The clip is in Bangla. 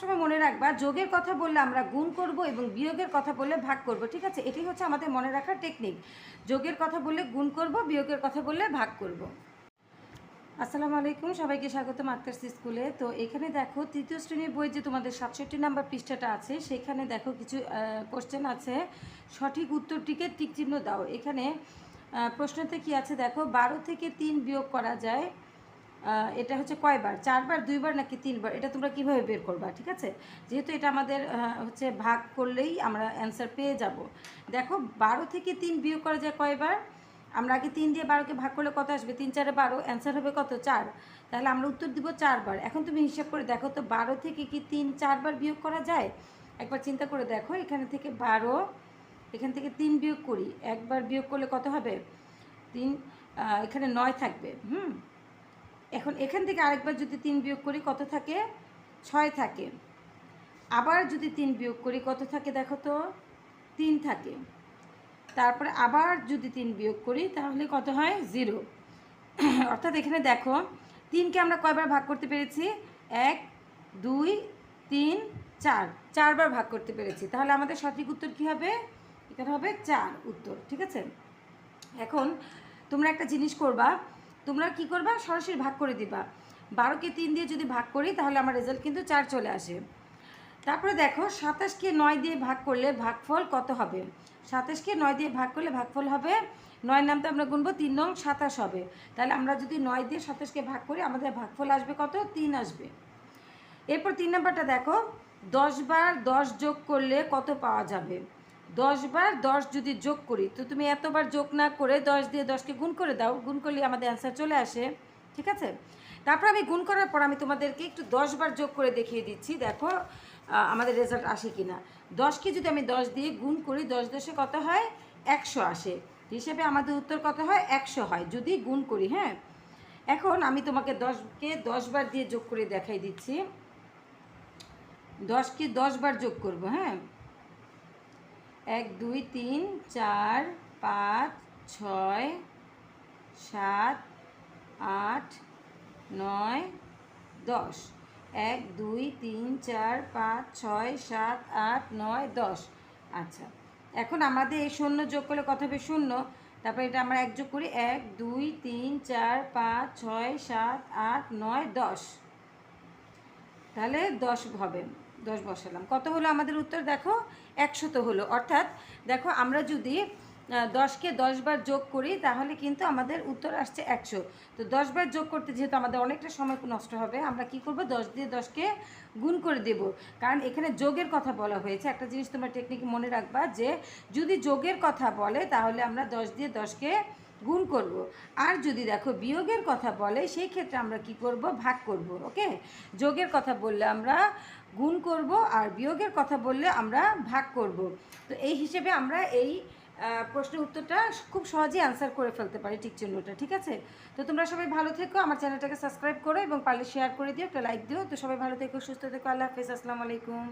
সবসময় মনে রাখবা, যোগের কথা বললে আমরা গুণ করব এবং বিয়োগের কথা বললে ভাগ করব, ঠিক আছে? এটাই হচ্ছে আমাদের মনে রাখার টেকনিক যোগের কথা বললে গুণ করব, বিয়োগের কথা বললে ভাগ করব। আসসালামু আলাইকুম, সবাইকে স্বাগত মাস্টার্স স্কুলে। তো এখানে দেখো, তৃতীয় শ্রেণির বই যে তোমাদের সাতষট্টি নাম্বার পৃষ্ঠাটা আছে, সেখানে দেখো কিছু কোশ্চেন আছে। সঠিক উত্তরটিকে টিক চিহ্ন দাও। এখানে প্রশ্নতে কি আছে? দেখো, বারো থেকে তিন বিয়োগ করা যায়। এটা হচ্ছে কয়বার? চারবার, দুইবার নাকি তিনবার? এটা তোমরা কীভাবে বের করবা, ঠিক আছে? যেহেতু এটা আমাদের হচ্ছে ভাগ করলেই আমরা অ্যান্সার পেয়ে যাব। দেখো, বারো থেকে তিন বিয়োগ করা যায় কয়বার? আমরা আগে তিন দিয়ে বারোকে ভাগ করলে কত আসবে? তিন, চারে বারো অ্যান্সার হবে কত? চার। তাহলে আমরা উত্তর দিব চারবার। এখন তুমি হিসাব করে দেখো তো, বারো থেকে কি তিন, চারবার বিয়োগ করা যায়? একবার চিন্তা করে দেখো, এখানে থেকে বারো, এখান থেকে তিন বিয়োগ করি। একবার বিয়োগ করলে কত হবে? তিন এখানে নয় থাকবে, হুম? এখন এখান থেকে আরেকবার যদি তিন বিয়োগ করি, কত থাকে? ছয় থাকে। আবার যদি তিন বিয়োগ করি, কত থাকে দেখো তো? তিন থাকে। তারপরে আবার যদি তিন বিয়োগ করি, তাহলে কত হয়? জিরো। অর্থাৎ এখানে দেখো, তিনকে আমরা কয়বার ভাগ করতে পেরেছি? এক, দুই, তিন, চার। চারবার ভাগ করতে পেরেছি। তাহলে আমাদের সঠিক উত্তর কী হবে? এখানে হবে চার উত্তর, ঠিক আছে? এখন তোমরা একটা জিনিস করবা তোমরা কি করবা? সরাসরি ভাগ করে দিবা। বারোকে তিন দিয়ে যদি ভাগ করি, তাহলে আমার রেজাল্ট কিন্তু চার চলে আসে। তারপরে দেখো, সাতাশকে নয় দিয়ে ভাগ করলে ভাগফল কত হবে? সাতাশকে নয় দিয়ে ভাগ করলে ভাগফল হবে নয় নামতে আমরা গুনবো, তিন নং সাতাশ হবে। তাহলে আমরা যদি নয় দিয়ে সাতাশকে ভাগ করি, আমাদের ভাগফল আসবে কত? তিন আসবে। এরপর তিন নাম্বারটা দেখো, দশ বার দশ যোগ করলে কত পাওয়া যাবে? দশ বার দশ যদি যোগ করি, তো তুমি এতবার যোগ না করে দশ দিয়ে দশকে গুণ করে দাও, গুণ করলে আমাদের অ্যান্সার চলে আসে, ঠিক আছে? তারপর আমি গুণ করার পর আমি তোমাদেরকে একটু দশ বার যোগ করে দেখিয়ে দিচ্ছি, দেখো আমাদের রেজাল্ট আসে কি না দশকে যদি আমি দশ দিয়ে গুণ করি, দশ দশে কত হয়? একশো আসে। হিসেবে আমাদের উত্তর কত হয়? একশো হয়, যদি গুণ করি হ্যাঁ? এখন আমি তোমাকে দশকে দশ বার দিয়ে যোগ করে দেখাই দিচ্ছি। দশকে দশ বার যোগ করব হ্যাঁ? এক, দুই, তিন, চার, পাঁচ, ছয়, সাত, আট, নয়, দশ। এক, দুই, তিন, চার, পাঁচ, ছয়, সাত, আট, নয়, দশ। আচ্ছা এখন আমাদের এই শূন্য যোগ করলে কত হবে? শূন্য। তারপরে এটা আমরা এক যোগ করি। এক, দুই, তিন, চার, পাঁচ, ছয়, সাত, আট, নয়, দশ। তাহলে দশ হবে। দশ বসালাম। কত হলো আমাদের উত্তর? দেখো একশো তো হলো। অর্থাৎ দেখো আমরা যদি দশকে দশবার যোগ করি, তাহলে কিন্তু আমাদের উত্তর আসছে একশো। তো দশবার যোগ করতে যেহেতু আমাদের অনেকটা সময় নষ্ট হবে, আমরা কি করব? দশ দিয়ে দশকে গুণ করে দেব। কারণ এখানে যোগের কথা বলা হয়েছে। একটা জিনিস তোমার টেকনিক মনে রাখবা যে, যদি যোগের কথা বলে, তাহলে আমরা দশ দিয়ে দশকে গুণ করব। আর যদি দেখো বিয়োগের কথা বলে, সেই ক্ষেত্রে আমরা কি করব? ভাগ করব, ওকে? যোগের কথা বললে আমরা গুণ করব, আর বিয়োগের কথা বললে আমরা ভাগ করব। তো এই হিসেবে আমরা এই প্রশ্নের উত্তরটা খুব সহজেই আনসার করে ফেলতে পারি ঠিক চিহ্নটা, ঠিক আছে? তো তোমরা সবাই ভালো থেকো, আমার চ্যানেলটাকে সাবস্ক্রাইব করো এবং পারলে শেয়ার করে দিও, একটা লাইক দিও। তো সবাই ভালো থেকো, সুস্থ থেকো, আল্লাহ হাফেজ, আসসালামু আলাইকুম।